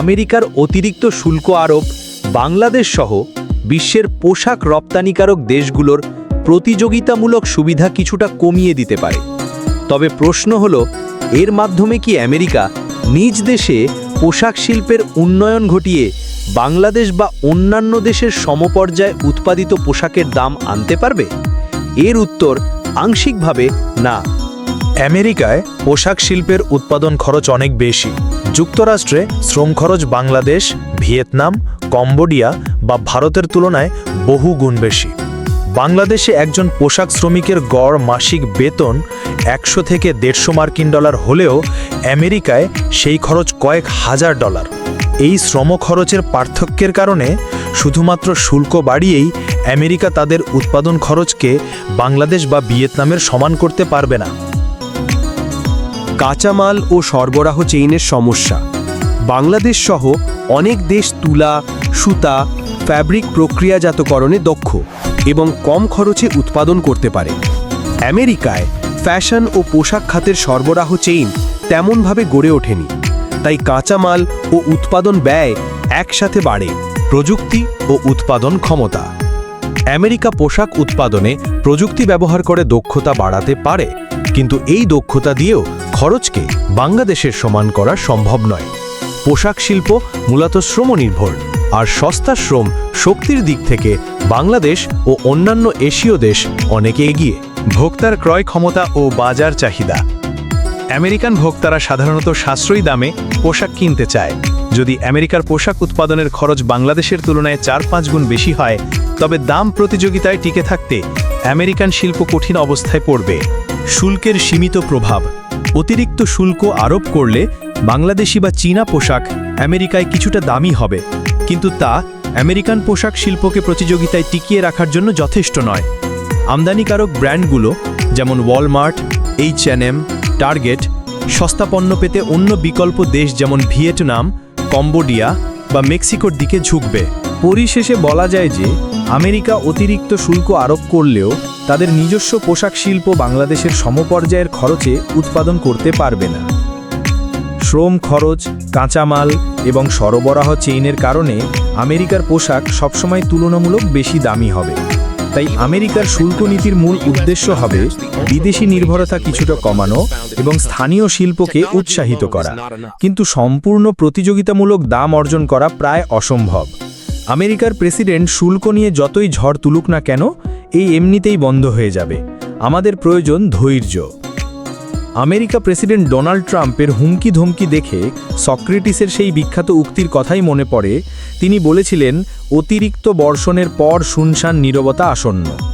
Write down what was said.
আমেরিকার অতিরিক্ত শুল্ক আরোপ, বাংলাদেশ সহ বিশ্বের পোশাক রপ্তানিকারক দেশগুলোর প্রতিযোগিতামূলক সুবিধা কিছুটা কমিয়ে দিতে পারে। তবে প্রশ্ন হল, এর মাধ্যমে কি আমেরিকা নিজ দেশে পোশাক শিল্পের উন্নয়ন ঘটিয়ে বাংলাদেশ বা অন্যান্য দেশের সমপর্যায়ে উৎপাদিত পোশাকের দাম আনতে পারবে? এর উত্তর আংশিকভাবে না। আমেরিকায় পোশাক শিল্পের উৎপাদন খরচ অনেক বেশি। যুক্তরাষ্ট্রে শ্রম খরচ বাংলাদেশ, ভিয়েতনাম, কম্বোডিয়া বা ভারতের তুলনায় বহু গুণ বেশি। বাংলাদেশে একজন পোশাক শ্রমিকের গড় মাসিক বেতন একশো থেকে দেড়শো মার্কিন ডলার হলেও আমেরিকায় সেই খরচ কয়েক হাজার ডলার। এই শ্রম খরচের পার্থক্যের কারণে শুধুমাত্র শুল্ক বাড়িয়েই আমেরিকা তাদের উৎপাদন খরচকে বাংলাদেশ বা ভিয়েতনামের সমান করতে পারবে না। কাঁচামাল ও সরবরাহ চেইনের সমস্যা। বাংলাদেশ সহ অনেক দেশ তুলা, সুতা ফ্যাব্রিক প্রক্রিয়াজাতকরণে দক্ষ এবং কম খরচে উৎপাদন করতে পারে। আমেরিকায় ফ্যাশন ও পোশাক খাতের সরবরাহ চেইন তেমনভাবে গড়ে ওঠেনি, তাই কাঁচামাল ও উৎপাদন ব্যয় একসাথে বাড়ে প্রযুক্তি ও উৎপাদন ক্ষমতা। আমেরিকা পোশাক উৎপাদনে প্রযুক্তি ব্যবহার করে দক্ষতা বাড়াতে পারে, কিন্তু এই দক্ষতা দিয়েও খরচকে বাংলাদেশের সমান করা সম্ভব নয়। পোশাক শিল্প মূলত শ্রমনির্ভর, আর সস্তা শ্রম শক্তির দিক থেকে বাংলাদেশ ও অন্যান্য এশীয় দেশ অনেকে এগিয়ে। ভোক্তার ক্রয় ক্ষমতা ও বাজার চাহিদা। আমেরিকান ভোক্তারা সাধারণত সাশ্রয়ী দামে পোশাক কিনতে চায়। যদি আমেরিকার পোশাক উৎপাদনের খরচ বাংলাদেশের তুলনায় চার পাঁচ গুণ বেশি হয়, তবে দাম প্রতিযোগিতায় টিকে থাকতে আমেরিকান শিল্প কঠিন অবস্থায় পড়বে। শুল্কের সীমিত প্রভাব অতিরিক্ত শুল্ক আরোপ করলে বাংলাদেশি বা চীনা পোশাক আমেরিকায় কিছুটা দামি হবে, কিন্তু তা আমেরিকান পোশাক শিল্পকে প্রতিযোগিতায় টিকিয়ে রাখার জন্য যথেষ্ট নয়। আমদানিকারক ব্র্যান্ডগুলো যেমন ওয়ালমার্ট, এইচ এম, টার্গেট, সস্তা পণ্য পেতে অন্য বিকল্প দেশ যেমন ভিয়েতনাম, কম্বোডিয়া বা মেক্সিকোর দিকে ঝুঁকবে। পরিশেষে বলা যায় যে আমেরিকা অতিরিক্ত শুল্ক আরোপ করলেও তাদের নিজস্ব পোশাক শিল্প বাংলাদেশের সমপর্যায়ের খরচে উৎপাদন করতে পারবে না। শ্রম খরচ, কাঁচামাল এবং সরবরাহ চেইনের কারণে আমেরিকার পোশাক সবসময় তুলনামূলক বেশি দামি হবে। তাই আমেরিকার শুল্ক নীতির মূল উদ্দেশ্য হবে বিদেশি নির্ভরতা কিছুটা কমানো এবং স্থানীয় শিল্পকে উৎসাহিত করা। কিন্তু সম্পূর্ণ প্রতিযোগিতামূলক দাম অর্জন করা প্রায় অসম্ভব। আমেরিকার প্রেসিডেন্ট শুল্ক নিয়ে যতই ঝড় তুলুক না কেন এই এমনিতেই বন্ধ হয়ে যাবে। আমাদের প্রয়োজন ধৈর্য। আমেরিকা প্রেসিডেন্ট ডোনাল্ড ট্রাম্পের হুমকি ধমকি দেখে সক্রেটিসের সেই বিখ্যাত উক্তির কথাই মনে পড়ে। তিনি বলেছিলেন, অতিরিক্ত বর্ষণের পর শুনশান নীরবতা আসন্ন।